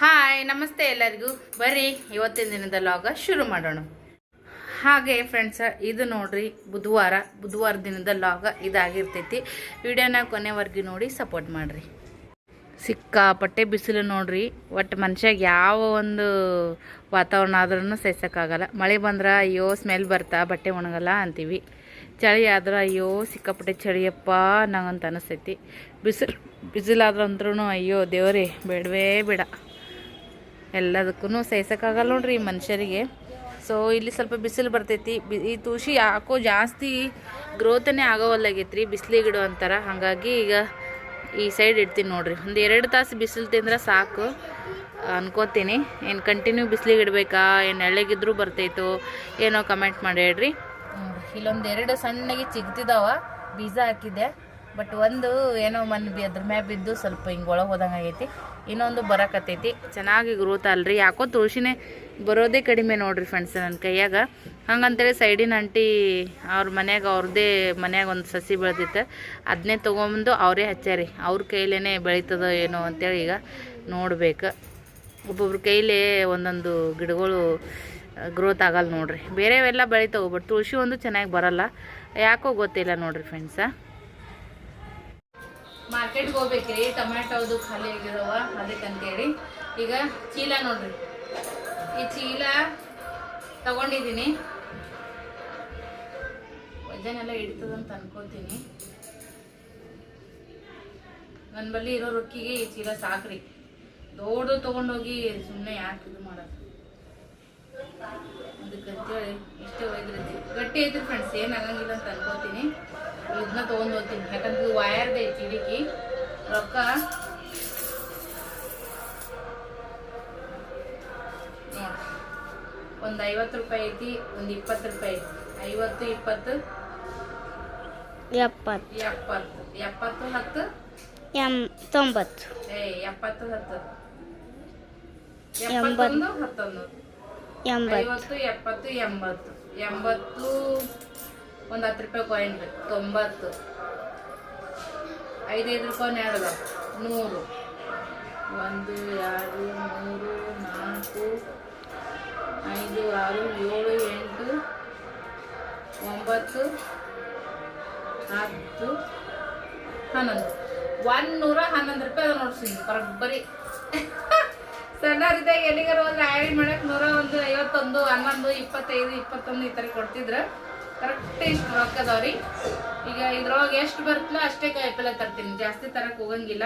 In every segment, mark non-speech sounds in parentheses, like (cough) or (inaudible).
Hi ನಮಸ್ತೆ ಎಲ್ಲರಿಗೂ. ಬರ್ರಿ, ಇವತ್ತಿನ ದಿನದ ಲಾಗ ಶುರು ಮಾಡೋಣ. ಹಾಗೆ ಫ್ರೆಂಡ್ಸ ಇದು ನೋಡ್ರಿ, ಬುಧವಾರ ಬುಧವಾರ ದಿನದ ಲಾಗ ಇದಾಗಿರ್ತೈತಿ. ವಿಡಿಯೋನ ಕೊನೆವರೆಗೂ ನೋಡಿ ಸಪೋರ್ಟ್ ಮಾಡ್ರಿ. ಸಿಕ್ಕಾಪಟ್ಟೆ ಬಿಸಿಲು ನೋಡ್ರಿ. ಒಟ್ಟು ಮನುಷ್ಯಾಗ ಯಾವ ಒಂದು ವಾತಾವರಣ ಆದ್ರೂ ಸಹಿಸೋಕ್ಕಾಗಲ್ಲ. ಮಳೆ ಬಂದ್ರೆ ಅಯ್ಯೋ ಸ್ಮೆಲ್ ಬರ್ತಾ, ಬಟ್ಟೆ ಒಣಗಲ್ಲ ಅಂತೀವಿ. ಚಳಿ ಆದ್ರೆ ಅಯ್ಯೋ, ಸಿಕ್ಕಾಪಟ್ಟೆ ಚಳಿಯಪ್ಪ ನಂಗಂತ ಅನಿಸ್ತೈತಿ. ಬಿಸಿಲು ಬಿಸಿಲಾದ್ರಂದ್ರೂ ಅಯ್ಯೋ, ದೇವರೇ, ಬೇಡವೇ ಬೇಡ. ಎಲ್ಲದಕ್ಕೂ ಸಹಿಸೋಕ್ಕಾಗಲ್ಲ ನೋಡ್ರಿ ಮನುಷ್ಯರಿಗೆ. ಸೊ ಇಲ್ಲಿ ಸ್ವಲ್ಪ ಬಿಸಿಲು ಬರ್ತೈತಿ. ಈ ತುಳಸಿ ಯಾಕೋ ಜಾಸ್ತಿ ಗ್ರೋತನೇ ಆಗೋವಲ್ಲಾಗೈತ್ರಿ ಬಿಸಿಲಿ ಇಡೋ ಅಂತಾರ. ಹಾಗಾಗಿ ಈಗ ಈ ಸೈಡ್ ಇಡ್ತೀನಿ ನೋಡ್ರಿ. ಒಂದು ಎರಡು ತಾಸು ಬಿಸಿಲು ತಿಂದ್ರೆ ಸಾಕು ಅನ್ಕೋತೀನಿ. ಏನು ಕಂಟಿನ್ಯೂ ಬಿಸಿಲಿಗೆ ಇಡಬೇಕಾ? ಏನು ಎಳ್ಳೆಗಿದ್ರೂ ಬರ್ತೈತೋ? ಏನೋ ಕಮೆಂಟ್ ಮಾಡಿ ಹೇಳ್ರಿ. ಇಲ್ಲೊಂದು ಎರಡು ಸಣ್ಣಗೆ ಚಿಗ್ತಿದಾವ, ಬೀಜ ಹಾಕಿದ್ದೆ. ಬಟ್ ಒಂದು ಏನೋ ಮನ್ ಬಿ ಅದ್ರ ಮ್ಯಾಗ ಬಿದ್ದು ಸ್ವಲ್ಪ ಹಿಂಗೆ ಒಳಗೆ ಹೋದಂಗೆ ಆಗೈತಿ. ಇನ್ನೊಂದು ಬರಕತ್ತೈತಿ. ಚೆನ್ನಾಗಿ ಗ್ರೋತ್ ಅಲ್ರಿ ಯಾಕೋ ತುಳಸಿನೇ ಬರೋದೇ ಕಡಿಮೆ ನೋಡ್ರಿ ಫ್ರೆಂಡ್ಸ್ ನನ್ನ ಕೈಯಾಗ. ಹಂಗಂತೇಳಿ ಸೈಡಿನ ಅಂಟಿ ಅವ್ರ ಮನ್ಯಾಗ ಅವ್ರದ್ದೇ ಮನ್ಯಾಗ ಒಂದು ಸಸಿ ಬೆಳೆದಿತ್ತು. ಅದನ್ನೇ ತೊಗೊಂಬಂದು ಅವರೇ ಹಚ್ಚಾರಿ ಅವ್ರ ಕೈಲೇ ಬೆಳೀತದೋ ಏನೋ ಅಂತೇಳಿ ಈಗ ನೋಡ್ಬೇಕು. ಒಬ್ಬೊಬ್ರ ಕೈಲೇ ಒಂದೊಂದು ಗಿಡಗಳು ಗ್ರೋತ್ ಆಗಲ್ಲ ನೋಡ್ರಿ. ಬೇರೆವೆಲ್ಲ ಬೆಳಿತಾವೆ ಬಟ್ ತುಳಸಿ ಒಂದು ಚೆನ್ನಾಗಿ ಬರಲ್ಲ. ಯಾಕೋ ಗೊತ್ತಿಲ್ಲ ನೋಡ್ರಿ ಫ್ರೆಂಡ್ಸ ಮಾರ್ಕೆಟ್ಗೆ ಹೋಗ್ಬೇಕ್ರಿ. ಟೊಮ್ಯಾಟೋದು ಖಾಲಿ ಆಗಿರೋವ ಅದಕ್ಕಂತೇಳಿ ಈಗ ಚೀಲ ನೋಡ್ರಿ. ಈ ಚೀಲ ತಗೊಂಡಿದ್ದೀನಿ. ವಜನೆಲ್ಲ ಇಡ್ತದಂತ ಅನ್ಕೋತೀನಿ. ನನ್ನ ಬಳಿ ಇರೋ ರೊಕ್ಕಿಗೆ ಈ ಚೀಲ ಸಾಕ್ರಿ. ದೊಡ್ಡ ತೊಗೊಂಡೋಗಿ ಸುಮ್ಮನೆ ಯಾಕೆ ಇದು ಮಾಡೋದು? ಅದಕ್ಕಂತೇಳಿ ಇಷ್ಟೇ ಒಯ್ದಿರ್ತಿ ಗಟ್ಟಿ ಐತ್ರಿ ಫ್ರೆಂಡ್ಸ್ ಏನು ಆಗಂಗಿಲ್ಲ ಅಂತ ಅನ್ಕೋತೀನಿ. ಇದನ್ನ ತೊಗೊಂಡು ಹೋಗ್ತೀನಿ. ಯಾಕಂದ್ರೆ ಇದು ವಯರ್ದೆ ಐತಿ ಇಡೀಕಿ ರೊಕ್ಕ ಒಂದು ಐವತ್ತು ರೂಪಾಯಿ ಐತಿ ಒಂದು ಇಪ್ಪತ್ತು ರೂಪಾಯಿ ಐತಿ. ಐವತ್ತು ಇಪ್ಪತ್ತು. ಎಪ್ಪತ್ತು. ಎಪ್ಪತ್ತು. ಎಪ್ಪತ್ತು ಹತ್ತು. ಎಂ ತೊಂಬತ್ತು. ಏ ಎಪ್ಪತ್ತು ಹತ್ತು. ಎಪ್ಪತ್ತೊಂದು ಹತ್ತೊಂದು. ಎಂಬತ್ತು. ಐವತ್ತು ಎಪ್ಪತ್ತು ಎಂಬತ್ತು. ಎಂಬತ್ತು ಒಂದು ಹತ್ತು ರೂಪಾಯಿ ಕಾಯಿನ್ ರೀ ತೊಂಬತ್ತು. ಐದೈದು ರೂಪಾಯಿ ನೆರಳು ನೂರು. ಒಂದು, ಎರಡು, ಮೂರು, ನಾಲ್ಕು, ಐದು, ಆರು, ಏಳು, ಎಂಟು, ಒಂಬತ್ತು, ಹತ್ತು, ಹನ್ನೊಂದು. ಒಂದು ನೂರ ಹನ್ನೊಂದು ರೂಪಾಯಿ ಅದ ನೋಡ್ತೀನಿ ಬರೋಬ್ಬರಿ (laughs) ಸಣ್ಣವರಿದ್ದಾಗ ಎಲ್ಲಿಗಾರ ಹೋದ್ರೆ ಆಯ್ಡ್ ಮಾಡಕ್ಕೆ ನೂರ ಒಂದು ಐವತ್ತೊಂದು, ಹನ್ನೊಂದು, ಇಪ್ಪತ್ತೈದು, ಇಪ್ಪತ್ತೊಂದು ಈ ಥರ ಕೊಡ್ತಿದ್ರು. ಕರೆಕ್ಟ್ ಇಷ್ಟು ರೊಕ್ಕ ಅದಾವ್ರಿ ಈಗ ಇದ್ರೊಳಗೆ ಎಷ್ಟು ಬರ್ತಲ್ಲ ಅಷ್ಟೇ ಕಾಯಿಪಲ್ಲೆ ತರ್ತೀನಿ. ಜಾಸ್ತಿ ತರಕ್ ಹೋಗಂಗಿಲ್ಲ.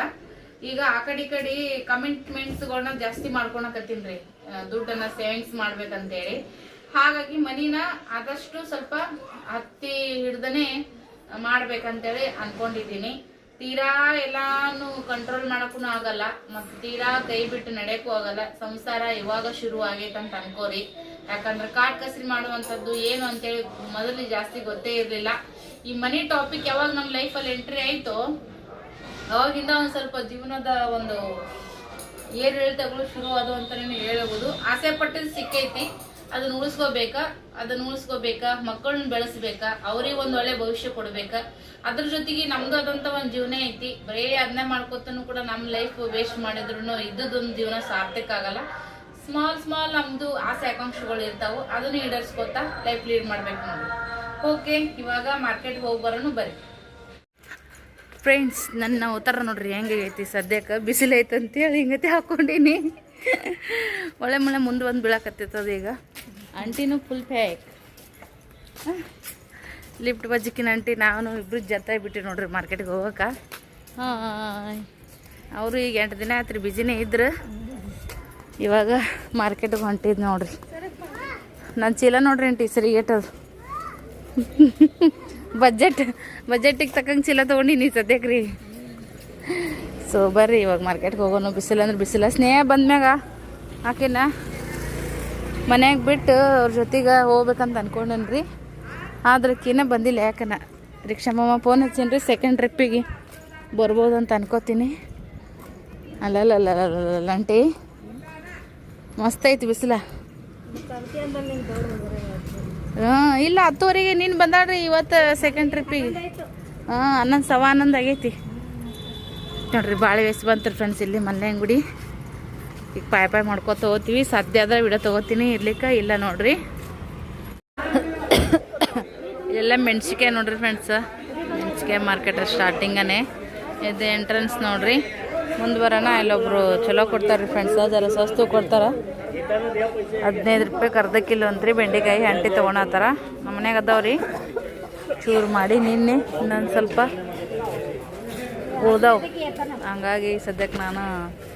ಈಗ ಆ ಕಡೆ ಈ ಕಡೆ ಕಮಿಟ್ಮೆಂಟ್ಸ್ಗಳನ್ನ ಜಾಸ್ತಿ ಮಾಡ್ಕೊಳಕತ್ತೀನಿ ರೀ. ದುಡ್ಡನ್ನ ಸೇವಿಂಗ್ಸ್ ಮಾಡ್ಬೇಕಂತೇಳಿ. ಹಾಗಾಗಿ ಮನಿನ ಆದಷ್ಟು ಸ್ವಲ್ಪ ಹತ್ತಿ ಹಿಡ್ದನೆ ಮಾಡ್ಬೇಕಂತೇಳಿ ಅನ್ಕೊಂಡಿದ್ದೀನಿ. ತೀರಾ ಎಲ್ಲಾನು ಕಂಟ್ರೋಲ್ ಮಾಡಕ್ಕೂ ಆಗಲ್ಲ, ಮತ್ತು ತೀರಾ ಕೈ ಬಿಟ್ಟು ನಡೆಯಕ್ಕೂ ಆಗಲ್ಲ. ಸಂಸಾರ ಇವಾಗ ಶುರು ಆಗೈತೆ ಅಂತ ಅನ್ಕೋರಿ. ಯಾಕಂದ್ರೆ ಕಾಟ್ ಕಸರಿ ಮಾಡುವಂಥದ್ದು ಏನು ಅಂತೇಳಿ ಮೊದಲು ಜಾಸ್ತಿ ಗೊತ್ತೇ ಇರಲಿಲ್ಲ. ಈ ಮನಿ ಟಾಪಿಕ್ ಯಾವಾಗ ನಮ್ಮ ಲೈಫಲ್ಲಿ ಎಂಟ್ರಿ ಆಯಿತು, ಅವಾಗಿಂದ ಒಂದು ಸ್ವಲ್ಪ ಜೀವನದ ಒಂದು ಏರಿಳಿತಗಳು ಶುರು ಆದವು ಅಂತಲೇ ಹೇಳ್ಬೋದು. ಆಸೆ ಪಟ್ಟಿದ್ದು ಸಿಕ್ಕೈತಿ. ಅದನ್ನ ಉಳಿಸ್ಕೋಬೇಕಾ? ಅದನ್ನ ಉಳಿಸ್ಕೋಬೇಕಾ? ಮಕ್ಕಳನ್ನ ಬೆಳೆಸ್ಬೇಕಾ? ಅವ್ರಿಗೆ ಒಂದು ಒಳ್ಳೆ ಭವಿಷ್ಯ ಕೊಡ್ಬೇಕಾ? ಅದ್ರ ಜೊತೆಗೆ ನಮ್ದು ಆದಂತ ಒಂದು ಜೀವನ ಐತಿ. ಬರೀ ಅದನ್ನೇ ಮಾಡ್ಕೊತನು ಕೂಡ ನಮ್ಮ ಲೈಫ್ ವೇಸ್ಟ್ ಮಾಡಿದ್ರು ಇದ್ದದೊಂದು ಜೀವನ ಸಾರ್ಥಕ ಆಗಲ್ಲ. ಸ್ಮಾಲ್ ಸ್ಮಾಲ್ ನಮ್ದು ಆಸೆ, ಆಕಾಂಕ್ಷೆಗಳು ಇರ್ತಾವು. ಅದನ್ನ ಈಡೇರಿಸ್ಕೊತಾ ಲೈಫ್ ಲೀಡ್ ಮಾಡ್ಬೇಕು ನೋಡಿ ಓಕೆ ಇವಾಗ ಮಾರ್ಕೆಟ್ಗೆ ಹೋಗಿ ಬರೋನು ಬರ್ರಿ. ಫ್ರೆಂಡ್ಸ್ ನನ್ನ ಉತ್ತರ ನೋಡ್ರಿ ಹೆಂಗೆ ಐತಿ ಸದ್ಯಕ್ಕೆ? ಬಿಸಿಲು ಐತಂತೇಳಿ ಹಿಂಗತೆ ಹಿಂಗತಿ ಹಾಕ್ಕೊಂಡೀನಿ ಒಳ್ಳೆ ಮಳೆ ಮುಂದೆ ಬಂದು ಬೀಳಕತ್ತೈತದ ಈಗ. ಅಂಟಿನೂ ಫುಲ್ ಪ್ಯಾಕ್ ಲಿಫ್ಟ್ ಬಜ್ಜಿಕಿನ ಆಂಟಿ ನಾನು ಇಬ್ರು ಜೊತೆ ಬಿಟ್ಟು ನೋಡ್ರಿ ಮಾರ್ಕೆಟ್ಗೆ ಹೋಗೋಕೆ. ಹಾಂ ಅವರು ಈಗ ಎಂಟು ದಿನ ಆಯ್ತು ರೀ ಬಿಜಿನೇ ಇದ್ರು. ಇವಾಗ ಮಾರ್ಕೆಟ್ಗೆ ಹೊಂಟಿದ್ ನೋಡ್ರಿ. ನನ್ನ ಚೀಲ ನೋಡ್ರಿ ಆಂಟಿ ಸರಿ ಏಟದು ಬಜೆಟ್ ಬಜೆಟಿಗೆ ತಕ್ಕಂಗೆ ಚೀಲ ತೊಗೊಂಡಿನಿ ಸದ್ಯಕ್ಕೆ ರೀ. ಸೊ ಬರ್ರಿ, ಇವಾಗ ಮಾರ್ಕೆಟ್ಗೆ ಹೋಗೋಣ. ಬಿಸಿಲು ಅಂದ್ರೆ ಬಿಸಿಲ. ಸ್ನೇಹ ಬಂದ್ಮ್ಯಾಗ ಆಕಿನ ಮನ್ಯಾಗ ಬಿಟ್ಟು ಅವ್ರ ಜೊತೆಗೆ ಹೋಗ್ಬೇಕಂತ ಅನ್ಕೊಂಡನ್ರಿ. ಆದ್ರೆ ಆಕಿನ ಬಂದಿಲ್ಲ ಯಾಕನ? ರಿಕ್ಷಾ ಮಾಮ ಫೋನ್ ಹಚ್ಚೀನಿ ರೀ ಸೆಕೆಂಡ್ ಟ್ರಿಪ್ಪಿಗೆ ಬರ್ಬೋದು ಅಂತ ಅನ್ಕೋತೀನಿ. ಅಲ್ಲಲ್ಲ ಅಂಟಿ ಮಸ್ತ್ ಐತಿ ಬಿಸಿಲ. ಹಾಂ, ಇಲ್ಲ ಹತ್ತುವರೆಗೆ ನೀನು ಬಂದಾಡ್ರಿ ಇವತ್ತು ಸೆಕೆಂಡ್ ಟ್ರಿಪ್ಪಿಗೆ ಹಾಂ ಹನ್ನೊಂದು ಸವಾ ಹನ್ನೊಂದು ಆಗೈತಿ. ನೋಡ್ರಿ ಭಾಳ ವೇಸ್ಟ್ ಬಂತು ಫ್ರೆಂಡ್ಸ್ ಇಲ್ಲಿ ಮಲ್ಲೆ ಅಂಗಡಿ. ಈಗ ಪಾಯ್ ಪಾಯ್ ಮಾಡ್ಕೊತ ಹೋಗ್ತೀವಿ ಸದ್ಯ ಆದ್ರೆ ಬಿಡ ತೊಗೋತೀನಿ ಇರ್ಲಿಕ್ಕೆ, ಇಲ್ಲ ನೋಡ್ರಿ. ಇಲ್ಲೆಲ್ಲ ಮೆಣ್ಸಿಕಾಯಿ ನೋಡ್ರಿ ಫ್ರೆಂಡ್ಸ್ ಮೆಣ್ಸಿಕಾಯಿ ಮಾರ್ಕೆಟ್ ಸ್ಟಾರ್ಟಿಂಗನೆ ಇದು ಎಂಟ್ರೆನ್ಸ್ ನೋಡ್ರಿ. ಮುಂದೆ ಬರೋಣ, ಇಲ್ಲೊಬ್ರು ಚಲೋ ಕೊಡ್ತಾರೆ ಫ್ರೆಂಡ್ಸ್ ಜರ ಸಸ್ತು ಕೊಡ್ತಾರ. ಹದಿನೈದು ರೂಪಾಯಿ ಅರ್ಧ ಕಿಲೋ ಅಂತ್ರಿ ಬೆಂಡೆಕಾಯಿ ಅಂಟಿ ತೊಗೊಳತ್ತಾರ ನಮ್ಮ ಮನ್ಯಾಗ ಅದಾವ್ರಿ. ಚೂರು ಮಾಡಿ ನಿನ್ನೆ, ಇನ್ನೊಂದು ಸ್ವಲ್ಪ. ಉಳ್ದಾವ್. ಹಂಗಾಗಿ ಸದ್ಯಕ್ಕೆ ನಾನು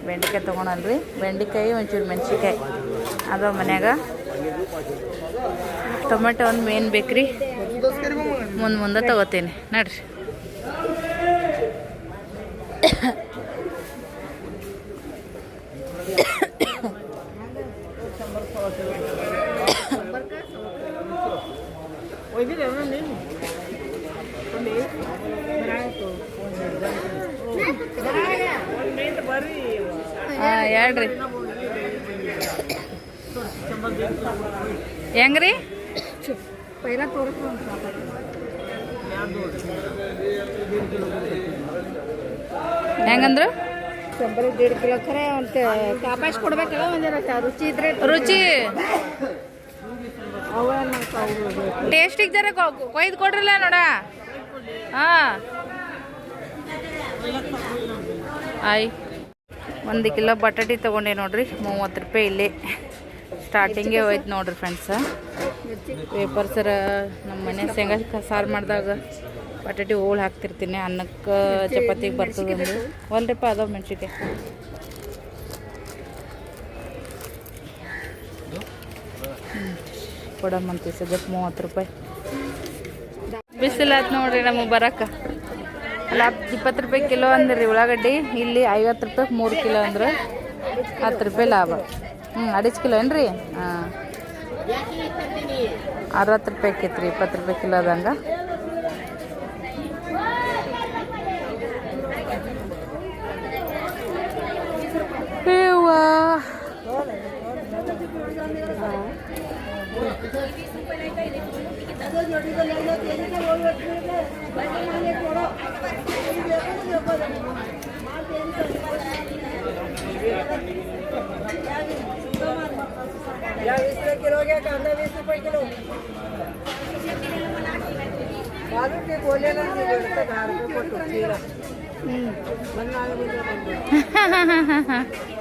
ಬೆಂಡೆಕಾಯಿ ತೊಗೊಳಲ್ರಿ ಬೆಂಡೆಕಾಯಿ ಒಂಚೂರು ಮೆಣಸಿಕಾಯಿ ಅದಾವ ಮನ್ಯಾಗ. ಟೊಮೆಟೊ ಒಂದು ಮೇನ್ ಬೇಕ್ರಿ. ಮುಂದೆ ಮುಂದೆ ತಗೋತೀನಿ. ನಡ್ರಿ ಹಾಂ ಹೇಳ್ರಿ ಹೆಂಗ್ರಿ? ಹೆಂಗಂದ್ರು? ಶಂಬರ್ ದೀಡ್ ಕಿಲೋ ಖರೆ ಒಂದು ಕಾಪಾಸ್ ಕೊಡ್ಬೇಕಲ್ಲ ಒಂದು ರುಚಿ ಇದ್ರೆ ರುಚಿ. ಟೇಸ್ಟಿಗೆ ಜರ ಕೊಯ್ದು ಕೊಡ್ರಲ್ಲ ನೋಡ. ಹಾಂ. ಆಯ್. ಒಂದು ಕಿಲೋ ಬಟಾಟಿ ತೊಗೊಂಡೆ ನೋಡ್ರಿ ಮೂವತ್ತು ರೂಪಾಯಿ ಇಲ್ಲಿ. ಸ್ಟಾರ್ಟಿಂಗೇ ಹೋಯ್ತು ನೋಡ್ರಿ ಫ್ರೆಂಡ್ಸ ಪೇಪರ್ಸರ ನಮ್ಮ ಮನೆ ಶೇಂಗಾ ಸಾರು ಮಾಡಿದಾಗ ಬಟಾಟೆ ಹೋಳು ಹಾಕ್ತಿರ್ತೀನಿ. ಅನ್ನಕ್ಕೆ ಚಪಾತಿಗೆ ಬರ್ತದೆ ಒಂದು ಒಲ್ರಿಪ್ಪ ಅದಾವ ಮೆಣಸಿಗೆ ಕೊಡಮ್ಮಂತ ಸದ್ಯಕ್ಕೆ ಮೂವತ್ತು ರೂಪಾಯಿ. ಬಿಸಿಲಾತ್ ನೋಡ್ರಿ ನಮಗೆ ಬರಕ್ಕ ಅಲ್ಲ ಇಪ್ಪತ್ತು ರೂಪಾಯಿ ಕಿಲೋ ಅಂದ್ರಿ ಉಳ್ಳಾಗಡ್ಡಿ. ಇಲ್ಲಿ ಐವತ್ತು ರೂಪಾಯಿ ಮೂರು ಕಿಲೋ ಅಂದ್ರೆ ಹತ್ತು ರೂಪಾಯಿ ಲಾಭ. ಹ್ಞೂ ಅಡಿಚ್ ಕಿಲೋ ಏನ್ರಿ? ಹಾಂ. ಅರವತ್ತು ರೂಪಾಯಿ ಆಕೈತ್ರಿ ಇಪ್ಪತ್ತು ರೂಪಾಯಿ ಕಿಲೋ ಅದಂಗ. ಏವ್ವಾ. वीस किलो घ्या कांदा वीस रुपये किलो घालून ते बोलायला नाही बोलतं दहा रुपये ಕೊಟ್ಟು ಚೀಲ ಬಂದು ನಾಳೆ ಮುಂದೆ (laughs)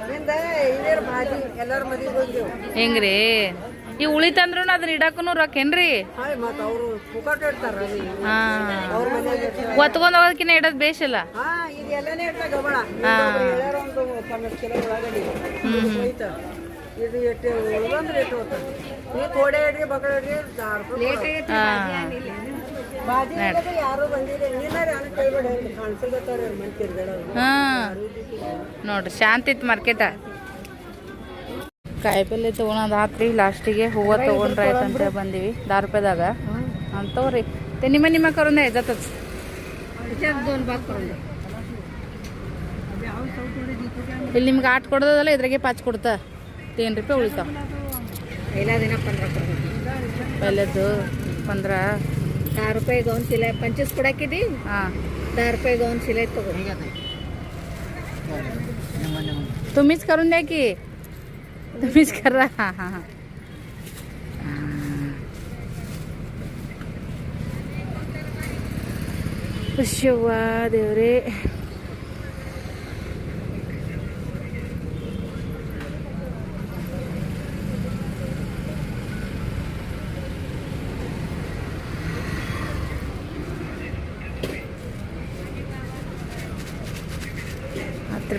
ನಿಂದ ಹಿರಿಯರ ಭಾಜಿ ಎಲ್ಲರ ಮದುವೆ ಬಂದೆವು ಹೆಂಗ್ರಿ ಈ ಉಳಿತಂದ್ರೂ ಅದನ್ನ ಇಡಕ್ಕೂ ರೊಕ್ಕ ಏನ್ರಿ ಹಾಯ್ ಮತ್ತು ಅವರು ಪುಕಾಟ ಇಡ್ತಾರ ಅದು ಹಾಂ ಅವ್ರ ಮನೆಯಾಗ ಇಡ್ತಾರ ಒತ್ಕೊಂಡು ಹೋಗೋದಕ್ಕಿಂತ ಇಡೋದು ಬೇಷಲ್ಲ ಹಾ ಇದು ಎಟ್ಟೆ ಉಳ್ದಂದ್ರೆ ರೇಟ್ ಹೋಗ್ತದೆ ಈ ಕೋಡೆ ಬಾಜಿ ಯಾರು ನೋಡ್ರಿ ಶಾಂತಿತ್ ಮಾರ್ಕೆಟ. ಕಾಯಿಪಲ್ಲೆ ತೊಗೊಳೋದು ಆತ್ರಿ ಲಾಸ್ಟಿಗೆ ಹೂವು ತೊಗೊಂಡ್ರೆ ಅಂತ ಬಂದೀವಿ ರೂಪಾಯಿದಾಗ. ಅಂತವ್ರಿ. ನಿಮ್ಮ ನಿಮ್ಮ ಕರೋಂದ ಐತದ ಇಲ್ಲಿ ನಿಮ್ಗೆ ಆಟ ಕೊಡೋದಲ್ಲ ಇದ್ರಾಗೆ ಪಾಚ್ ಕೊಡ್ತಾ. ತೇನು ರೂಪಾಯಿ ಉಳಿತಾವ पहिला दिन पंधरा करून ಪಲ್ಯದ್ದು ಪಂದ್ರ दहा रुपये गहून शिलाई पंचवीस पुढा किती हां दहा रुपये गहून शिलाई तगो तुम्हीच करून द्या की तुम्हीच करा हां हां हां ಶಿವ್ವಾ ದೇವ್ರೇ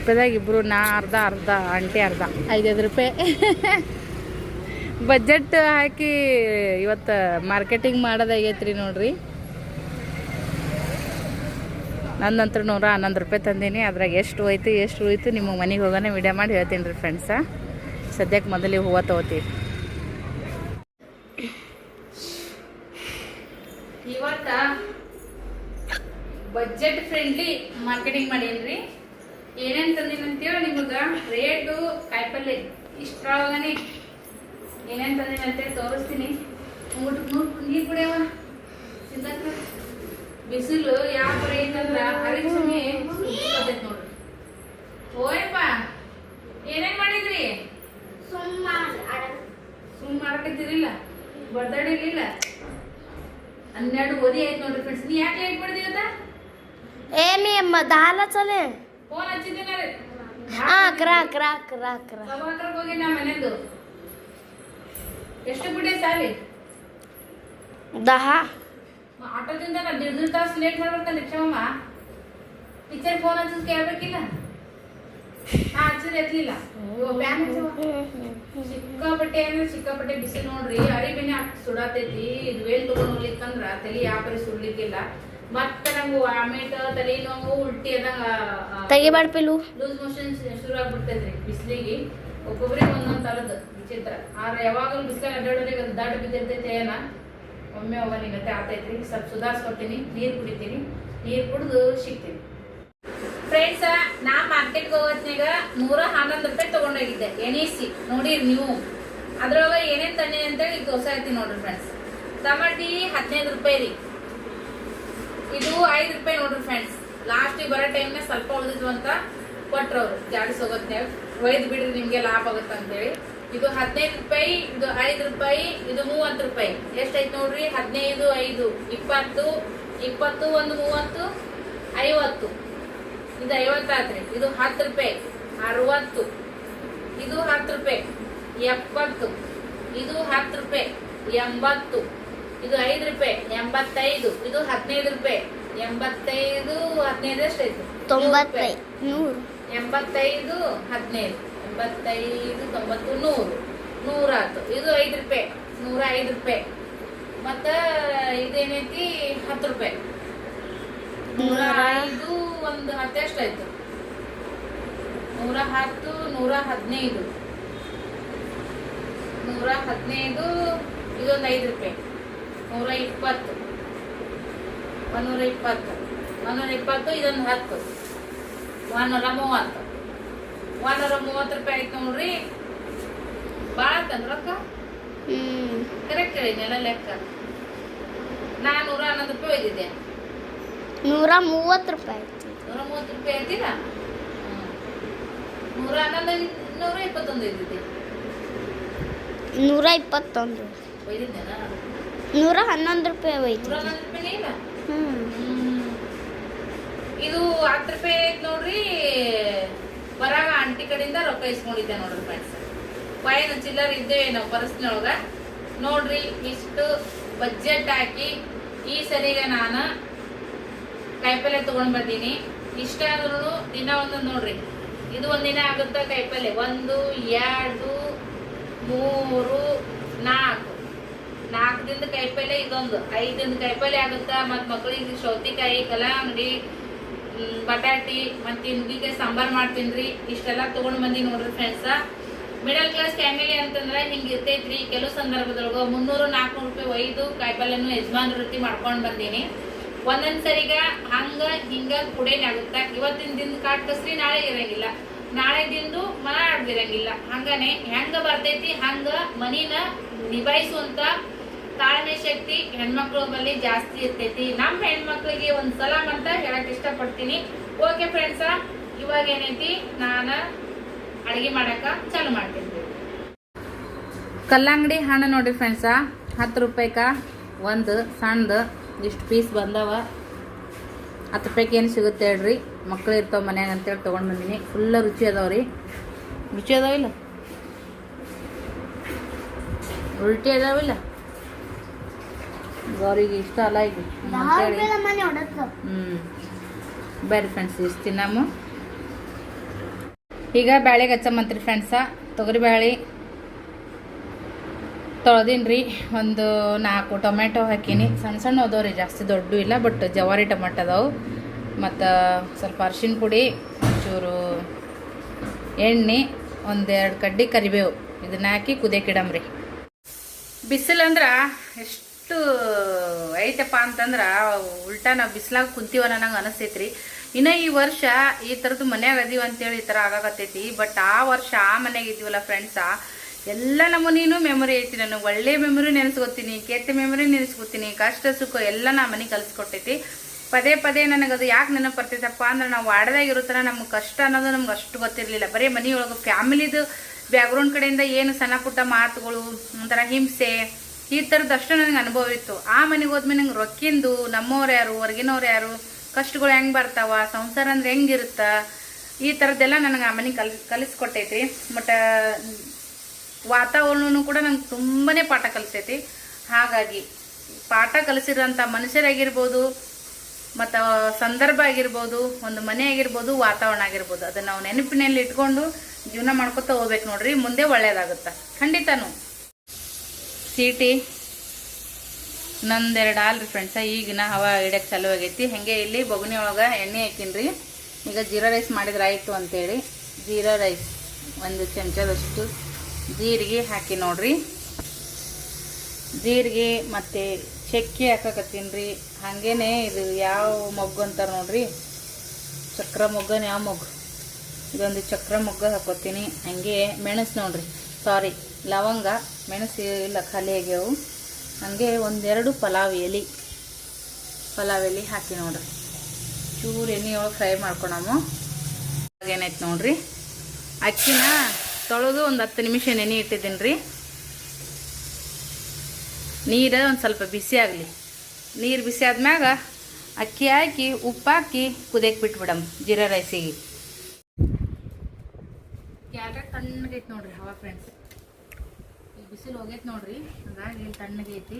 ರೂಪಾಯಿದಾಗ ಇಬ್ಬರು ನಾ ಅರ್ಧ ಅರ್ಧ ಆಂಟಿ ಅರ್ಧ. ಐದೈದು ರೂಪಾಯಿ. ಬಜೆಟ್ ಹಾಕಿ ಇವತ್ತು ಮಾರ್ಕೆಟಿಂಗ್ ಮಾಡೋದಾಗೈತ್ರಿ ನೋಡ್ರಿ. ನಂದಂತ್ರ ನೂರ ಹನ್ನೊಂದು ರೂಪಾಯಿ ತಂದೀನಿ. ಅದ್ರಾಗ ಎಷ್ಟು ಹೋಯ್ತು ಎಷ್ಟು ಹೋಯ್ತು ನಿಮ್ಮ ಮನೆಗೆ ಹೋಗೋಣ ವಿಡಿಯೋ ಮಾಡಿ ಹೇಳ್ತೀನಿ ರೀ ಫ್ರೆಂಡ್ಸ ಸದ್ಯಕ್ಕೆ ಮೊದಲಿಗೆ ಹೂವು ತಗೋತೀವಿ. ಇವತ್ತ ಬಜೆಟ್ ಫ್ರೆಂಡ್ಲಿ ಮಾರ್ಕೆಟಿಂಗ್ ಮಾಡೀನ್ರಿ. ಏನೇನು ತಂದಿನಂತೇಳಿ ನಿಮಗ ರೇಟು ಕಾಯಿಪಲ್ಲೆ ಇಷ್ಟೊಳಗನೆ ಏನೇನು ತಂದಿನಂತೆ ತೋರಿಸ್ತೀನಿ. ಊಟ ಮೂರು ನೀರು ಕುಡಿಯವ ಬಿಸಿಲು ಯಾವ ಕಡೆ ಐತಂದ್ರ ಹರಿಸುಮಿ ನೋಡ್ರಿ. ಹೋಯಪ್ಪ ಏನೇನ್ ಮಾಡಿದ್ರಿ? ಸುಮ್ ಮಾಡಕತ್ತಿರಿಲ್ಲ ಬರ್ದಾಡಿರ್ಲಿಲ್ಲ ಹನ್ನೆರಡು ಓದಿ ಆಯ್ತು ನೋಡ್ರಿ ಫ್ರೆಂಡ್ಸ್ ನೀ ಯಾಕೆ ಲೇಟ್ ಮಾಡಿದಿ ಇವತ್ತ? ಏ ನೀ ದಾಲ ಚಲೇ. ಫೋನ್ ಹಚ್ಚಿದ್ದೇನ ರೀ ಹಾಕ್ ಕ್ರಾ ರಾಕ್ ರಾಕ್ ಹೋಗಿ ಎಷ್ಟು ಬಿಟ್ಟೆ ಸಾಲಿ ದಹಾ. ಆಟೋದಿಂದ ನಾ ದೀಡ್ ದೀಡ್ ತಾಸು ಲೇಟ್ ಕ್ಷಮಮ್ಮ ಟಿಚರ್ ಫೋನ್ ಹಚ್ಚಿದ್ ಕೇಳ್ಬೇಕಿಲ್ಲ? ಹಾ ಹಚ್ಚಿದ್ರೆ ಎತ್ತಲಿಲ್ಲ. ಸಿಕ್ಕಾಪಟ್ಟೆ ಅಂದ್ರೆ ಸಿಕ್ಕಾಪಟ್ಟೆ ಬಿಸಿ ನೋಡ್ರಿ. ಅರಿಬಿನೇ ಸುಡಾತೈತಿ. ಇದು ವೇಲ್ ತಗೊಂಡ್ ಹೋಗ್ಲಿಕ್ಕಂದ್ರ ತಲೆ ಯಾಪರಿ ಸುಡ್ಲಿಕ್ಕಿಲ್ಲ. ಮತ್ತೆ ನಂಗೆ ವಾಮಿಟ್ ತಲೆ ನೋವು ಉಲ್ಟಿ ಅದಂಗ ತೆಗಿಬೇಡ ಪಿಲು ಲೂಸ್ ಮೋಷನ್ ಶುರು ಆಗ್ಬಿಡ್ತೈತ್ರಿ ಬಿಸಿಲಿಗೆ. ಒಬ್ಬೊಬ್ರಿಗೆ ಒಂದೊಂದ್ ತರದ್ ವಿಚಿತ್ರ. ಆದ್ರೆ ಯಾವಾಗಲೂ ಬಿಸಿಲಾಗ ಅಡ್ಡಾಡೋರಿಗೆ ಅದು ದಾಟ ಬಿದ್ದಿರ್ತೈತೆ ಏನ? ಒಮ್ಮೆ ಒಮ್ಮೆ ನಿಗತ್ತೆ ಆತೈತ್ರಿ ಸ್ವಲ್ಪ ಸುಧಾರಿಸ್ಕೊತೀನಿ ನೀರ್ ಕುಡಿತೀನಿ. ನೀರ್ ಕುಡಿದು ಸಿಗ್ತೀನಿ. ಫ್ರೆಂಡ್ಸ್ ನಾ ಮಾರ್ಕೆಟ್ಗೆ ಹೋಗೋತ್ನಾಗ ನೂರ ಹನ್ನೊಂದು ರೂಪಾಯಿ ತಗೊಂಡೋಗಿದ್ದೆ. ಎಣಿಸಿ. ನೋಡಿರಿ ನೀವು. ಅದ್ರೊಳಗ ಏನೇನ್ ತಣ್ಣಿ ಅಂತೇಳಿ ಈಗ ತೋರ್ಸಾಕತ್ತೀನಿ ನೋಡ್ರಿ ಫ್ರೆಂಡ್ಸ್ ಟಮಾಟಿ ಹದಿನೈದು ರೂಪಾಯಿ ರೀ. ಇದು ಐದು ರೂಪಾಯಿ ನೋಡ್ರಿ ಫ್ರೆಂಡ್ಸ್ ಲಾಸ್ಟ್ ಬರೋ ಟೈಮ್ನ ಸ್ವಲ್ಪ ಉಳಿದಿದ್ವು ಅಂತ ಕೊಟ್ರು ಅವ್ರು ಜಾಡಿಸ್ ಹೋಗೋತ್ನಾಗ ಒಯ್ದು ಬಿಡ್ರಿ, ನಿಮ್ಗೆ ಲಾಭ ಆಗುತ್ತೆ ಅಂತೇಳಿ. ಇದು ಹದಿನೈದು ರೂಪಾಯಿ, ಇದು ಐದು ರೂಪಾಯಿ, ಇದು ಮೂವತ್ತು ರೂಪಾಯಿ. ಎಷ್ಟೈತೆ ನೋಡ್ರಿ? ಹದಿನೈದು, ಐದು, ಇಪ್ಪತ್ತು ಇಪ್ಪತ್ತು ಒಂದು ಮೂವತ್ತು, ಐವತ್ತು. ಇದು ಐವತ್ತಾದ್ರಿ ಇದು ಹತ್ತು ರೂಪಾಯಿ. ಅರವತ್ತು. ಇದು ಹತ್ತು ರೂಪಾಯಿ. ಎಪ್ಪತ್ತು. ಇದು ಹತ್ತು ರೂಪಾಯಿ. ಎಂಬತ್ತು. ಇದು ಐದು ರೂಪಾಯಿ ಎಂಬತ್ತೈದು ಇದು ಹದಿನೈದು ರೂಪಾಯಿ ಎಂಬತ್ತೈದು ಹದಿನೈದು ಎಷ್ಟಾಯ್ತು ತೊಂಬತ್ತೈದು ನೂರು ಎಂಬತ್ತೈದು ಹದಿನೈದು ಎಂಬತ್ತೈದು ತೊಂಬತ್ತು ನೂರು. ನೂರಾತು ಇದು ಐದು ರೂಪಾಯಿ ನೂರ ಐದು ರೂಪಾಯಿ. ಮತ್ತ ಇದೇನೈತಿ ಹತ್ತು ರೂಪಾಯಿ. ನೂರ ಐದು ಒಂದು ಹತ್ತು ಎಷ್ಟಾಯ್ತು ನೂರ ಹತ್ತು ನೂರ ಹದಿನೈದು. ನೂರ ಹದಿನೈದು ಇದೊಂದು ಐದು ರೂಪಾಯಿ. ನೂರ ಇಪ್ಪತ್ತು ಒಂದೂರ ಇಪ್ಪತ್ತು ಒಂದೂರ ಇಪ್ಪತ್ತು ಇದೊಂದು ಹತ್ತು. ಒಂದೂರ ಮೂವತ್ತು. ಒಂದೂರ ಮೂವತ್ತು ರೂಪಾಯಿ ಆಯ್ತು ನೋಡ್ರಿ. ಭಾಳ ರೊಕ್ಕ ಕರೆಕ್ಟ್ ಹೇಳಿದ್ನೆಲ್ಲ ಲೆಕ್ಕ. ನಾನ್ನೂರ ಹನ್ನೊಂದು ರೂಪಾಯಿ ಒಯ್ದಿದ್ದೆ. ನೂರ ಮೂವತ್ತು ರೂಪಾಯಿ ಆಯ್ತು. ನೂರ ಮೂವತ್ತು ರೂಪಾಯಿ ಆಯ್ತೀರಾ ನೂರ ಹನ್ನೊಂದು ನೂರ ಇಪ್ಪತ್ತೊಂದು ಇದ್ದಿದ್ದೆ ನೂರ ಇಪ್ಪತ್ತೊಂದು. ಒಯ್ದಿದ್ದೇನಾ? ನೂರ ಹನ್ನೊಂದು ರೂಪಾಯಿ ಹೋಯ್ತು. ಇದು ಹತ್ತು ರೂಪಾಯಿ ಐತ್ ನೋಡ್ರಿ ಬರಾಗ ಆಂಟಿ ಕಡೆಯಿಂದ ರೊಕ್ಕ ಇಸ್ಕೊಂಡಿದ್ದೆ ನೋಡ್ರಿ ಫ್ರೆಂಡ್ಸ್ ಫೈನ್ ಚಿಲ್ಲರ್ ಇದ್ದೇವೆ ನಾವು ಪರ್ಸ್ನೊಳಗ ನೋಡ್ರಿ ಇಷ್ಟು ಬಜೆಟ್ ಹಾಕಿ ಈ ಸರಿಗೆ ನಾನು ಕಾಯಿಪಲ್ಲೆ ತಗೊಂಡ್ ಬಂದೀನಿ. ಇಷ್ಟ ಆದ್ರೂ ದಿನ ಒಂದೊಂದು ನೋಡ್ರಿ. ಇದು ಒಂದಿನ ಆಗುತ್ತ ಕಾಯಿಪಲ್ಲೆ ಒಂದು ಎರಡು ಮೂರು ನಾಲ್ಕು. ನಾಲ್ಕು ದಿನದ ಕಾಯಿಪಲ್ಲೆ ಇದೊಂದು. ಐದು ದಿನದ ಕಾಯಿಪಲ್ಲೆ ಆಗುತ್ತಾ ಮತ್ ಮಕ್ಕಳಿಗೆ ಸೌತಿಕಾಯಿ ಕಲಾಂಗಡಿ ಬಟಾಟಿ, ಮತ್ತೆ ನುಗ್ಗಿಕಾಯಿ ಸಾಂಬಾರ್ ಮಾಡ್ತೀನ್ರಿ. ಇಷ್ಟೆಲ್ಲ ತಗೊಂಡ್ ಬಂದಿ ನೋಡ್ರಿ ಫ್ರೆಂಡ್ಸ ಮಿಡಲ್ ಕ್ಲಾಸ್ ಫ್ಯಾಮಿಲಿ ಅಂತಂದ್ರೆ ಹಿಂಗ್ ಇರ್ತೈತ್ರಿ. ಕೆಲವು ಸಂದರ್ಭದೊಳಗ ಮುನ್ನೂರು, ನಾಲ್ಕುನೂರು ರೂಪಾಯಿ ಒಯ್ದು ಕಾಯಿಪಲ್ಲೆನು ಯಜಮಾನ್ ವೃತ್ತಿ ಮಾಡ್ಕೊಂಡ್ ಬಂದೀನಿ. ಒಂದೊಂದ್ ಸರಿಗ ಹಂಗ, ಹಿಂಗ ಕುಡೇನೆ ಆಗುತ್ತ? ಇವತ್ತಿನ ದಿನ ಕಾಟ್ ಕಸ್ರಿ ನಾಳೆ ಇರಂಗಿಲ್ಲ. ನಾಳೆ ದಿಂದು ಮನ ಆಡ್ದಿರಂಗಿಲ್ಲ ಹಂಗಾನೆ ಹೆಂಗ ಬರ್ತೈತಿ? ಹಂಗ ಮನಿನ ನಿಭಾಯಿಸುವಂತ ತಾಳ್ಮೆ ಶಕ್ತಿ ಹೆಣ್ಮಕ್ಳು ಬಳಿ ಜಾಸ್ತಿ ಇರ್ತೈತಿ. ನಮ್ಮ ಹೆಣ್ಮಕ್ಳಿಗೆ ಒಂದ್ ಸಲಾಮ್ ಅಂತ ಹೇಳಕ್ ಇಷ್ಟಪಡ್ತೀನಿ. ಓಕೆ ಫ್ರೆಂಡ್ಸ ಇವಾಗ ಏನೈತಿ? ನಾನ ಅಡಿಗೆ ಮಾಡಕ ಚಾಲು ಮಾಡ್ತೀನಿ. ಕಲ್ಲಂಗಡಿ ಹಣ್ಣು ನೋಡ್ರಿ ಫ್ರೆಂಡ್ಸ ಹತ್ತು ರೂಪಾಯಿಕ ಒಂದು ಸಣ್ಣದು ಇಷ್ಟು ಪೀಸ್ ಬಂದವ. ಹತ್ತು ರೂಪಾಯಿಗೆ ಏನು ಸಿಗುತ್ತೆ ಹೇಳ್ರಿ? ಮಕ್ಳು ಇರ್ತಾವ ಮನ್ಯಾಗ ಅಂತೇಳಿ ತೊಗೊಂಡು ಬಂದೀನಿ. ಫುಲ್ಲ ರುಚಿ ಅದಾವ ರೀ. ರುಚಿ ಅದಾವಿಲ್ಲ ಉಲ್ಟಿ ಅದಾವಿಲ್ಲ ಗೌರಿಗೆ ಇಷ್ಟ ಅಲ್ಲ ಈಗ ಅಂತೇಳಿ ಹ್ಞೂ ಬರ್ರಿ ಫ್ರೆಂಡ್ಸ್ ಇಷ್ಟು ತಿನ್ನಮ್ಮ ಈಗ ಬ್ಯಾಳೆಗೆ ಹಚ್ಚಮ್ಮಂತ್ರಿ ಫ್ರೆಂಡ್ಸ ತೊಗರಿ ಬ್ಯಾಳೆ ತೊಳೆದೀನಿ ಒಂದು ನಾಲ್ಕು ಟೊಮೆಟೊ ಹಾಕೀನಿ. ಸಣ್ಣ ಸಣ್ಣ ಅದಾವ ರೀ ಜಾಸ್ತಿ ದೊಡ್ಡ ಇಲ್ಲ ಬಟ್ ಜವಾರಿ ಟೊಮೆಟೊ ಅದಾವು. ಮತ್ತು ಸ್ವಲ್ಪ ಅರ್ಶಿನ ಪುಡಿ ಒಂಚೂರು ಎಣ್ಣೆ ಒಂದೆರಡು ಕಡ್ಡಿ ಕರಿಬೇವು. ಇದನ್ನ ಹಾಕಿ ಕುದಿಯಕ್ಕೆ ಇಡಮ್ರಿ. ಬಿಸಿಲಂದ್ರೆ ಎಷ್ಟು ಐತಪ್ಪ ಅಂತಂದ್ರೆ ಉಲ್ಟಾ ನಾವು ಬಿಸಿಲಾಗ ಕುಂತೀವನ ನಂಗೆ ಅನಿಸ್ತೈತ್ರಿ. ಇನ್ನು ಈ ವರ್ಷ ಈ ಥರದ್ದು ಮನ್ಯಾಗ ಅದೀವಿ ಅಂತೇಳಿ ಈ ಥರ ಆಗಾಕತ್ತೈತಿ. ಬಟ್ ಆ ವರ್ಷ ಆ ಮನೆಗೆ ಇದೀವಲ್ಲ ಫ್ರೆಂಡ್ಸ ಎಲ್ಲ ನಮೂನಿನೂ ಮೆಮೊರಿ ಐತಿ ನನಗೆ. ಒಳ್ಳೆ ಮೆಮೊರಿ ನೆನೆಸ್ಕೊತೀನಿ, ಕೆಟ್ಟ ಮೆಮೊರಿ ನೆನೆಸ್ಕೊತೀನಿ, ಕಷ್ಟ ಸುಖ ಎಲ್ಲ ನಾ ಮನೆ ಕಲಿಸ್ಕೊಟ್ಟೈತಿ. ಪದೇ ಪದೇ ನನಗದು ಯಾಕೆ ನೆನಪು ಬರ್ತೈತಪ್ಪ ಅಂದ್ರೆ ನಾವು ವಾಡದಾಗ ಥರ ನಮ್ಗೆ ಕಷ್ಟ ಅನ್ನೋದು ನಮ್ಗೆ ಅಷ್ಟು ಗೊತ್ತಿರಲಿಲ್ಲ. ಬರೀ ಮನೆಯೊಳಗೆ ಫ್ಯಾಮಿಲಿದು ಬ್ಯಾಕ್ಗ್ರೌಂಡ್ ಕಡೆಯಿಂದ ಏನು ಸಣ್ಣ ಪುಟ್ಟ ಮಾತುಗಳು, ಒಂಥರ ಹಿಂಸೆ ಈ ಥರದಷ್ಟು ನನಗೆ ಅನುಭವ ಇತ್ತು. ಆ ಮನೆಗೆ ಹೋದ್ಮೇಲೆ ನಂಗೆ ರೊಕ್ಕಿಂದು, ನಮ್ಮವ್ರು ಯಾರು, ಹೊರಗಿನವ್ರು ಯಾರು, ಕಷ್ಟಗಳು ಹೆಂಗೆ ಬರ್ತಾವ, ಸಂಸಾರ ಅಂದ್ರೆ ಹೆಂಗಿರುತ್ತ ಈ ಥರದ್ದೆಲ್ಲ ನನಗೆ ಆ ಮನೆಗೆ ಕಲ್ ಕಲಿಸ್ಕೊಟ್ಟೈತಿ ಬಟ್ ವಾತಾವರಣನೂ ಕೂಡ ನಂಗೆ ತುಂಬನೇ ಪಾಠ ಕಲಿಸೈತಿ. ಹಾಗಾಗಿ ಪಾಠ ಕಲಿಸಿರೋಂಥ ಮನುಷ್ಯರಾಗಿರ್ಬೋದು ಮತ್ತು ಸಂದರ್ಭ ಆಗಿರ್ಬೋದು, ಒಂದು ಮನೆ ಆಗಿರ್ಬೋದು, ವಾತಾವರಣ ಆಗಿರ್ಬೋದು, ಅದನ್ನು ನಾವು ನೆನಪಿನಲ್ಲಿ ಇಟ್ಕೊಂಡು ಜೀವನ ಮಾಡ್ಕೊತಾ ಹೋಗ್ಬೇಕು ನೋಡ್ರಿ. ಮುಂದೆ ಒಳ್ಳೇದಾಗುತ್ತೆ. ಖಂಡಿತನೂ. ಸೀಟಿ. ನಂದೆರಡು ಆಲ್ರಿ ಫ್ರೆಂಡ್ಸ ಈಗಿನ ಹವಾ ಹಿಡಿಯಕ್ಕೆ ಚಾಲು ಆಗೈತಿ. ಹಂಗೆ ಇಲ್ಲಿ ಬೊಗಣಿ ಒಳಗೆ ಎಣ್ಣೆ ಹಾಕಿನ್ರಿ. ಈಗ ಜೀರಾ ರೈಸ್ ಮಾಡಿದ್ರೆ ಆಯಿತು ಅಂತೇಳಿ. ಜೀರಾ ರೈಸ್ ಒಂದು ಚಮಚದಷ್ಟು ಜೀರಿಗೆ ಹಾಕಿ ನೋಡ್ರಿ. ಜೀರಿಗೆ ಮತ್ತು ಚಕ್ಕೆ ಹಾಕಕತ್ತೀನಿ ರೀ ಹಾಗೇನೆ ಇದು ಯಾವ ಮೊಗ್ಗು ಅಂತಾರೆ ನೋಡ್ರಿ. ಚಕ್ರ ಮೊಗ್ಗನ ಯಾವ ಮೊಗ್ಗು? ಇದೊಂದು ಚಕ್ರ ಮೊಗ್ಗು ಹಾಕೋತೀನಿ. ಹಾಗೆ ಮೆಣಸು ನೋಡ್ರಿ. ಸಾರಿ, ಲವಂಗ, ಮೆಣಸು ಇಲ್ಲ ಖಾಲಿ ಹಾಗೆ ಒಂದೆರಡು ಪಲಾವ್ ಎಲೆ. ಪಲಾವ್ ಎಲೆ ಹಾಕಿ ನೋಡ್ರಿ. ಚೂರು ಎಣ್ಣೆ ಒಳಗೆ ಫ್ರೈ ಮಾಡ್ಕೊಳಮು? ಏನಾಯ್ತು ನೋಡ್ರಿ. ಅಕ್ಕಿನ ತೊಳೆದು ಒಂದು ಹತ್ತು ನಿಮಿಷ ನೆನೆ ಇಟ್ಟಿದ್ದೀನಿ ರೀ ನೀರು ಒಂದು ಸ್ವಲ್ಪ ಬಿಸಿ ಆಗಲಿ. ನೀರು ಬಿಸಿ ಆದ್ಮ್ಯಾಗ ಅಕ್ಕಿ ಹಾಕಿ ಉಪ್ಪು ಹಾಕಿ ಕುದಿಯಕ್ಕೆ ಬಿಟ್ಬಿಡಮ್, ಜೀರಾ ರೈಸಿಗೆ ತಣ್ಣಗೈತೆ ನೋಡ್ರಿ ಹವಾ ಫ್ರೆಂಡ್ಸ್ ಈ ಬಿಸಿಲು ಹೋಗೈತೆ ನೋಡ್ರಿ. ಹಾಗಾಗಿ ಇಲ್ಲಿ ತಣ್ಣಗೈತಿ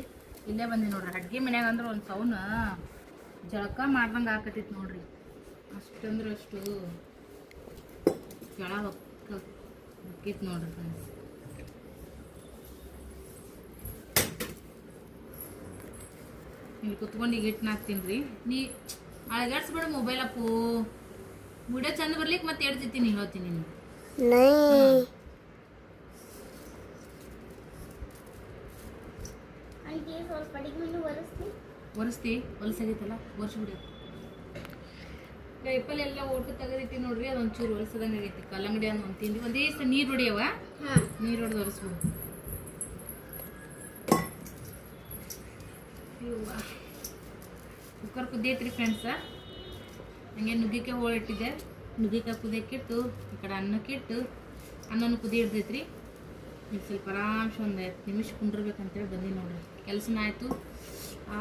ಇಲ್ಲೇ ಬಂದಿ ನೋಡ್ರಿ. ಅಡ್ಗೆ ಮನ್ಯಾಗ ಅಂದ್ರೆ ಒಂದು ಸೌನ ಜಳಕ ಮಾಡ್ದಂಗೆ ಹಾಕತೈತಿ ನೋಡ್ರಿ. ಅಷ್ಟಂದ್ರೆ ಅಷ್ಟು ಕೆಳ ಹೊಕ್ಕ ಹೊಕ್ಕೈತಿ ನೋಡ್ರಿ ಫ್ರೆಂಡ್ಸ್ ಇಲ್ಲಿ ಕುತ್ಕೊಂಡು ಈಗ ಹಿಟ್ಟು ಹಾಕ್ತೀನಿ ರೀ ನೀ ಅಳಗಾಡ್ಸ್ಬೇಡ ಮೊಬೈಲ್ ಅಪ್ಪು. ವಿಡಿಯೋ ಚಂದ ಬರ್ಲಿಕ್ಕೆ ಮತ್ತೆ ಎಡ್ತಿತ್ತೀನಿ ಹೇಳ್ತೀನಿ ನೀನು ಒರೆಸ್ತಿ ಹೊಲಸಾಗೈತಲ್ಲ ಒರೆಸಿ ಬಿಡಿ. ಕೈಪಲ್ ಎಲ್ಲ ಒಟ್ಟು ತೆಗೆದಿಟ್ಟಿ ನೋಡ್ರಿ ಅದೊಂಚೂರು ಒರೆಸದಂಗೆ ಆಗೈತಿ ಕಲ್ಲಂಗಡಿ ಅನ್ನೋ ಒಂದು ತಿಂಡಿ ಒಂದೇ ಸ ನೀರು ಹೊಡಿಯವ? ನೀರು ಹೊಡೆದು ಒರೆಸ್ಬಿಡು. ಕುಕ್ಕರ್ ಕುದ್ದೈತ್ರಿ ಫ್ರೆಂಡ್ಸ ಹಂಗೆ ನುಗ್ಗಿಕಾಯಿ ಹೋಳು ಇಟ್ಟಿದ್ದೆ. ನುಗ್ಗಿಕಾಯಿ ಕುದಿಯಕ್ಕಿಟ್ಟು ಈ ಕಡೆ ಅನ್ನಕ್ಕಿಟ್ಟು ಅನ್ನನೂ ಕುದಿ ಹಿಡ್ದೈತ್ರಿ. ಈಗ ಸ್ವಲ್ಪ ಆರಾಮ್ಸೆ ಒಂದು ಹತ್ತು ನಿಮಿಷ ಕುಂಡಿರ್ಬೇಕಂತೇಳಿ ಬಂದಿ ನೋಡ್ರಿ. ಕೆಲಸನ ಆಯಿತು ಆ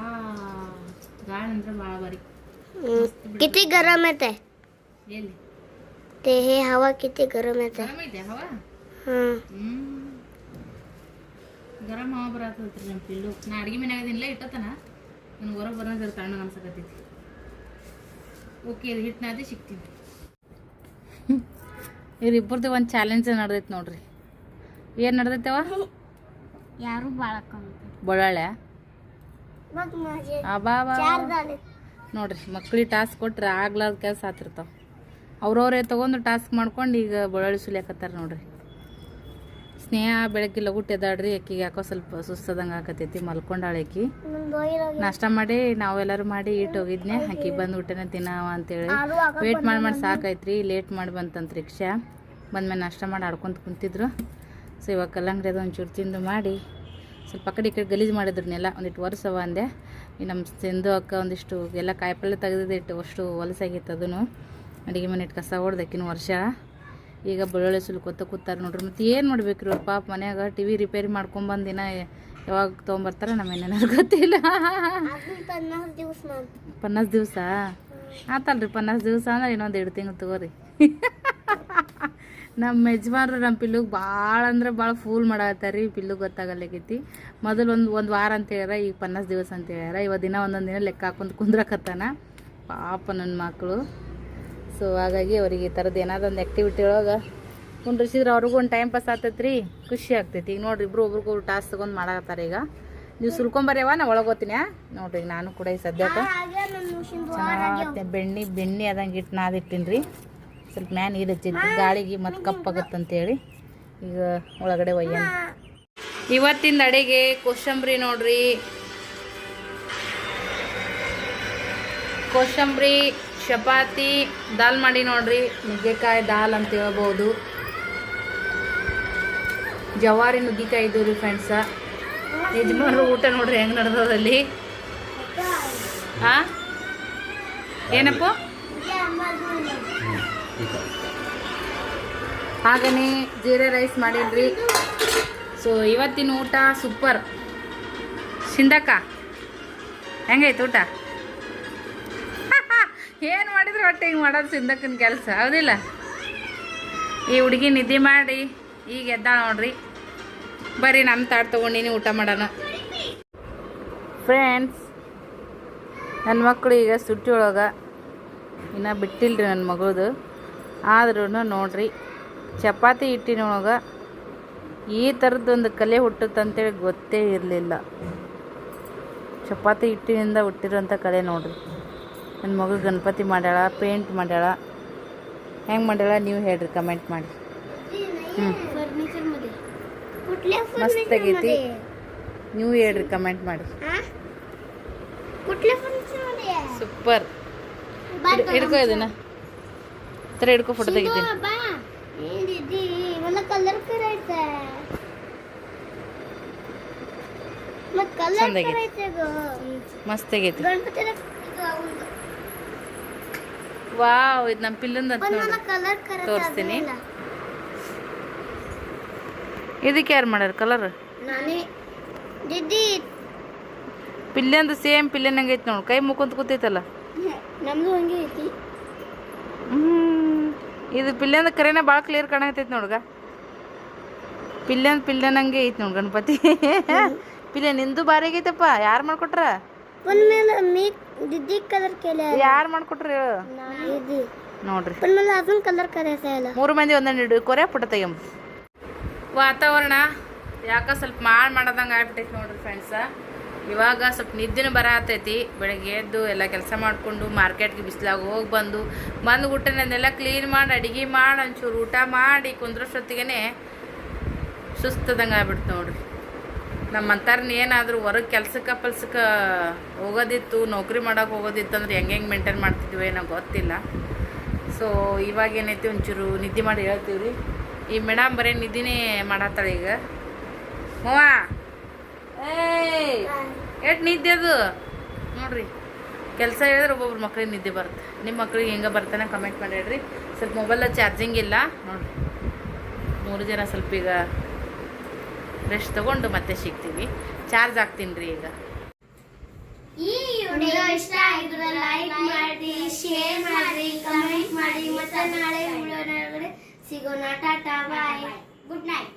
ಗಾಳಿ ಅಂದ್ರೆ ಭಾಳ ಬಾರಿ किती गरम येते ಎಲ್ಲಿ ते हे हवा किती गरम येते ಗರಂ ಐತೆ ಹವಾ हं. ಹ್ಮ್ ಗರಂ ಹವಾ ಬರತ್ತೈತ್ರಿ ನಮ್ಮ ಪಿಲ್ಲು ನಾ ಅಡ್ಗೆ ಮನ್ಯಾಗ ಅದಿಲ್ಲ ಇಟ್ಟತನ ನನಗೆ ಹೊರಗೆ ಬರೋದ್ರ ತಣ್ಣಗೆ ಅನ್ಸಕತ್ತೈತಿ ಓಕೆ ಇದು ಹಿಟ್ಟು ನಾದಿ ಸಿಗ್ತೀನಿ ಇವ್ರಿಬ್ಬರದ್ದು (laughs) ಒಂದು ಚಾಲೆಂಜ್ ನಡೆದೈತೆ ನೋಡ್ರಿ ಏನು ನಡೆದೈತವ यारू बाळा ಬಳ್ಳಾಳೆ ಬೊಳಳೆ ನೋಡ್ರಿ ಮಕ್ಳಿಗೆ ಟಾಸ್ಕ್ ಕೊಟ್ರೆ ಆಗ್ಲಾರ್ದ ಕೆಲಸ ಆತಿರ್ತಾವ. ಅವ್ರವ್ರೇ ತಗೊಂಡು ಟಾಸ್ಕ್ ಮಾಡ್ಕೊಂಡು ಈಗ ಬೊಳಳಿ ಸುಲಿಯಾಕತ್ತಾರ ನೋಡ್ರಿ. ಸ್ನೇಹ ಬೆಳಗ್ಗೆ ಲಗುಟ್ ಎದಾಡ್ರಿ ಅಕ್ಕಿಗೆ ಯಾಕೋ ಸ್ವಲ್ಪ ಸುಸ್ತದಂಗೆ ಆಕತೈತಿ ಮಲ್ಕೊಂಡಾಳೆ ಅಕ್ಕಿ. ನಾಷ್ಟ ಮಾಡಿ ನಾವೆಲ್ಲರೂ ಮಾಡಿ ಇಟ್ಟು ಹೋಗಿದ್ನೆ ಅಕ್ಕಿ ಬಂದು ಊಟನ ಅಂತೇಳಿ. ವೇಟ್ ಮಾಡಿ ಮಾಡಿ ಸಾಕೈತ್ರಿ ಲೇಟ್ ಮಾಡಿ ಬಂತಂತ ರಿಕ್ಷಾ. ಬಂದ್ಮೇಲೆ ನಾಷ್ಟ ಮಾಡಿ ಆಡ್ಕೊಂತ ಕುಂತಿದ್ರು. ಸೊ ಇವಾಗ ಕಲ್ಲಂಗಡಿ ಅದೊಂಚೂರು ತಿಂದು ಮಾಡಿ ಸ್ವಲ್ಪ ಕಡೆ ಈ ಕಡೆ ಗಲೀಜು ಮಾಡಿದ್ರನ್ನೆಲ್ಲ ಒಂದಿಟ್ಟು ಒರೆಸವ ಅಂದೆ. ನಮ್ಮ ಸಿಂಧು ಅಕ್ಕ ಒಂದಿಷ್ಟು ಎಲ್ಲ ಕಾಯಿಪಲ್ಲೆ ತೆಗೆದಿಟ್ಟು ಅಷ್ಟು ಹೊಲಸಾಗಿತ್ತು ಅದನ್ನು. ಅಡುಗೆ ಮನೆ ಇಟ್ಟು ಕಸ ಹೊಡ್ದಕ್ಕಿನ ವರ್ಷ. ಈಗ ಬೆಳ್ಳುಳ್ಳಿ ಕೊತ್ತ ಕೂತಾರೆ ನೋಡ್ರಿ. ಮತ್ತು ಏನು ಮಾಡ್ಬೇಕ್ರಿ ಅವ್ರ ಪಾಪ ಮನ್ಯಾಗ ಟಿ ವಿ ರಿಪೇರಿ ಮಾಡ್ಕೊಂಬಂದು ದಿನ ಯಾವಾಗ ತೊಗೊಂಬರ್ತಾರೆ ನಮ್ಮ ಏನೇನಾರು ಗೊತ್ತಿಲ್ಲ. ಪನ್ನಾಸ್ ದಿವಸ? ಆತಲ್ರಿ ಪನ್ನಾಸ್ ದಿವಸ ಅಂದ್ರೆ ಇನ್ನೊಂದು ಎರಡು ತಿಂಗಳು ತಗೋರಿ. ನಮ್ಮ ಯಜಮಾನ್ರು ನಮ್ಮ ಪಿಲ್ಲುಗೆ ಭಾಳ ಅಂದ್ರೆ ಭಾಳ ಫೂಲ್ ಮಾಡತ್ತಾರ ಪಿಲ್ಲು ಗೊತ್ತಾಗಲ್ಲಾಗೈತಿ ಮೊದಲು ಒಂದು ಒಂದು ವಾರ ಅಂತ ಹೇಳ್ಯಾರ ಈಗ ಪನ್ನಾಸ್ ದಿವಸ ಅಂತ ಹೇಳ್ಯಾರ. ಇವತ್ತು ದಿನ ಒಂದೊಂದು ದಿನ ಲೆಕ್ಕ ಹಾಕೊಂಡು ಕುಂದ್ರಕತ್ತಾನ. ಪಾಪ ನನ್ನ ಮಕ್ಕಳು ಸೊ ಹಾಗಾಗಿ ಅವ್ರಿಗೆ ಈ ಥರದ್ದು ಏನಾದ್ರು ಒಂದು ಆ್ಯಕ್ಟಿವಿಟಿ ಒಳಗೆ ಕುಂಡ್ರಿಸಿದ್ರೆ ಅವ್ರಿಗೂ ಒಂದು ಟೈಮ್ ಪಾಸ್ ಆಗ್ತೈತೆ ರೀ ಖುಷಿ ಆಗ್ತೈತಿ. ಈಗ ನೋಡ್ರಿ ಇಬ್ರು ಒಬ್ರಿಗೂ ಟಾಸ್ಕ್ ತಗೊಂಡು ಮಾಡಕತ್ತಾರ ಈಗ. ನೀವು ಸುಲ್ಕೊಂಬರ್ಯವ ನಾ ಒಳಗೆ ಹೋಗ್ತೀನಿ ನೋಡ್ರಿ ಈಗ ನಾನು ಕೂಡ ಈ ಸದ್ಯಕ್ಕೆ ಚೆನ್ನಾಗಿ ಬೆಣ್ಣೆ ಬೆಣ್ಣೆ ಅದಂಗೆ ಇಟ್ಟು ನಾದಿಟ್ಟಿನಿ ರೀ ಸ್ವಲ್ಪ ಮ್ಯಾನ್ ಹಚ್ಚಿತ್ತು ಗಾಳಿಗೆ ಮತ್ತೆ ಕಪ್ಪಾಗತ್ತಂತೇಳಿ ಈಗ ಒಳಗಡೆ ಒಯ್ಯ ಇವತ್ತಿಂದ ಅಡಿಗೆ ಕೋಸಂಬರಿ ನೋಡ್ರಿ. ಕೋಸಂಬರಿ ಚಪಾತಿ, ದಾಲ್ ಮಾಡಿ ನೋಡ್ರಿ. ನುಗ್ಗೆಕಾಯಿ ದಾಲ್ ಅಂತ ಹೇಳ್ಬೋದು. ಜವಾರಿ ನುಗ್ಗಿಕಾಯಿ ಇದು ರೀ ಫ್ರೆಂಡ್ಸ ಯಜಮಾನ್ರು ಊಟ ನೋಡ್ರಿ ಹೆಂಗೆ ನಡೆದಲ್ಲಿ ಹಾಂ ಏನಪ್ಪ? ಹಾಗನೇ ಜೀರೆ ರೈಸ್ ಮಾಡಿದ್ರಿ ಸೊ ಇವತ್ತಿನ ಊಟ ಸೂಪರ್ ಶಿಂದಕ್ಕ ಹೆಂಗೈತೆ ಊಟ? (laughs) ಏನು ಮಾಡಿದ್ರು ಒಟ್ಟೆ ಹಿಂಗೆ ಮಾಡೋದು ಸಿಂಧಕ್ಕನ ಕೆಲಸ, ಹೌದಿಲ್ಲ? ಈ ಹುಡುಗಿ ನಿದ್ದೆ ಮಾಡಿ ಈಗ ಎದ್ದ ನೋಡ್ರಿ. ಬರ್ರಿ ನಮ್ಮ ತಾಟ್ ತೊಗೊಂಡಿನಿ ಊಟ ಮಾಡೋಣ. ಫ್ರೆಂಡ್ಸ್ ನನ್ನ ಮಕ್ಕಳು ಈಗ ಸುಟ್ಟಿ ಒಳಗೆ. ಇನ್ನೂ ರೀ ನನ್ನ ಮಗಳದು. ಆದ್ರೂ ನೋಡ್ರಿ ಚಪಾತಿ ಹಿಟ್ಟಿನೊಳಗೆ ಈ ಥರದ್ದೊಂದು ಕಲೆ ಹುಟ್ಟುತ್ತಂತೇಳಿ ಗೊತ್ತೇ ಇರಲಿಲ್ಲ. ಚಪಾತಿ ಹಿಟ್ಟಿನಿಂದ ಹುಟ್ಟಿರೋಂಥ ಕಲೆ ನೋಡ್ರಿ. ನನ್ನ ಮಗು ಗಣಪತಿ ಮಾಡ್ಯಾಳ ಪೇಂಟ್ ಮಾಡ್ಯಾಳ. ಹೆಂಗೆ ಮಾಡ್ಯಾಳ ನೀವು ಹೇಳ್ರಿ ಕಮೆಂಟ್ ಮಾಡಿ. ಹ್ಞೂ ಮಸ್ತ್ ಆಗೈತಿ. ನೀವು ಹೇಳ್ರಿ ಕಮೆಂಟ್ ಮಾಡಿ. ಸೂಪರ್. ಹಿಡ್ಕೋ ಇದನ್ನ. ತರ ಹಿಡ್ಕೊ ಫೋಟೋ ತೆಗಿತೀನಿ. ಮಸ್ತ್ ಆಗೈತಿ. ವಾವ್ ಇದು ನಮ್ಮ ಪಿಲ್ಲಂದ ತೋರಿಸ್ತೀನಿ. ಇದಕ್ಕೆ ಯಾರು ಮಾಡ್ಯಾರ ಕಲರ್ ಪಿಲ್ಲಂದ ಸೇಮ್ ಪಿಲ್ಲನ್ ಹಂಗೈತಿ ನೋಡು. ಕೈ ಮುಖಂತ ಕೂತೈತಲ್ಲ ನಮ್ದು ಹಂಗೆ ಐತಿ. ಹ್ಞೂ ಇದು ಪಿಲ್ಲೆಂದ ಕರೆನೇ ಭಾಳ ಕ್ಲಿಯರ್ ಕಾಣತೈತಿ ನೋಡ್ಗ. ಪಿಲ್ಲೆನ್ ಪಿಲ್ಲೆನಂಗೆ ಐತಿ ನೋಡ್ ಗಣಪತಿ. ಪಿಲ್ಲೆ ನಿಂದು ಬಾರಿ ಆಗೈತಪ್ಪ ಯಾರು ಮಾಡ್ಕೊಟ್ರ? ಯಾರು ಮಾಡ್ಕೊಟ್ರಿ? ನೋಡ್ರಿ. ಮೂರು ಮಂದಿ ಒಂದೊಂದು ಹಿಡಿದು ಕೊರೆ ಪುಟ ತೆಗಿಯಂ. ವಾತಾವರಣ ಯಾಕ ಸ್ವಲ್ಪ ಮಾಡ್ ಮಾಡೋದಂಗೆ ಆಗ್ಬಿಟ್ಟೈತಿ ನೋಡ್ರಿ ಫ್ರೆಂಡ್ಸ ಇವಾಗ ಸ್ವಲ್ಪ ನಿದ್ದೆನೂ ಬರತೈತಿ ಬೆಳಗ್ಗೆ ಎದ್ದು ಎಲ್ಲ ಕೆಲಸ ಮಾಡಿಕೊಂಡು ಮಾರ್ಕೆಟ್ಗೆ ಬಿಸಿಲಾಗ ಹೋಗಿ ಬಂದು ಬಂದು ಊಟನೆಲ್ಲ ಕ್ಲೀನ್ ಮಾಡಿ, ಅಡುಗೆ ಮಾಡಿ, ಒಂಚೂರು ಊಟ ಮಾಡಿ ಕುಂದ್ರಷ್ಟೊತ್ತಿಗೆ ಸುಸ್ತದಂಗೆ ಆಗ್ಬಿಡ್ತು ನೋಡ್ರಿ. ನಮ್ಮಂಥವ್ರನ್ನ ಏನಾದರೂ ಹೊರಗೆ ಕೆಲ್ಸಕ್ಕೆ ಪಲ್ಸಕ್ಕೆ ಹೋಗೋದಿತ್ತು, ನೌಕರಿ ಮಾಡೋಕೆ ಹೋಗೋದಿತ್ತು ಅಂದ್ರೆ ಹೆಂಗೆ ಹೆಂಗೆ ಮೇಂಟೈನ್ ಮಾಡ್ತಿದ್ವಿ ಏನೋ ಗೊತ್ತಿಲ್ಲ. ಸೊ ಇವಾಗ ಏನೈತಿ ಒಂಚೂರು ನಿದ್ದೆ ಮಾಡಿ ಹೇಳ್ತೀವಿ ರೀ ಈ ಮೇಡಮ್ ಬರೀ ನಿದ್ದಿನೇ ಮಾಡತ್ತಾಳೆ ಈಗ. ಮವ್ವ ಏಯ್ ಎಷ್ಟು ನಿದ್ದೆ ಅದು? ನೋಡ್ರಿ, ಕೆಲಸ ಹೇಳಿದ್ರೆ ಒಬ್ಬೊಬ್ರು ಮಕ್ಳಿಗೆ ನಿದ್ದೆ ಬರುತ್ತೆ. ನಿಮ್ಮ ಮಕ್ಳಿಗೆ ಹೆಂಗೆ ಬರ್ತಾನೆ ಕಮೆಂಟ್ ಮಾಡಿ ಹೇಳ್ರಿ. ಸ್ವಲ್ಪ ಮೊಬೈಲ್ ಚಾರ್ಜಿಂಗ್ ಇಲ್ಲ. ನೋಡ್ರಿ, ಮೂರು ಜನ ಸ್ವಲ್ಪ ಈಗ ರೆಸ್ಟ್ ತೊಗೊಂಡು ಮತ್ತೆ ಸಿಗ್ತೀವಿ. ಚಾರ್ಜ್ ಆಗ್ತೀನಿ ರೀ ಈಗ. ಈ ವಿಡಿಯೋ ಇಷ್ಟ ಆಗಿದ್ರೆ ಲೈಕ್ ಮಾಡಿ ಶೇರ್ ಮಾಡಿ ಕಮೆಂಟ್ ಮಾಡಿ. ಮತ್ತೆ ನಾಳೆ ಸಿಗೋಣ. ಟಾಟಾ, ಬಾಯ್. Good night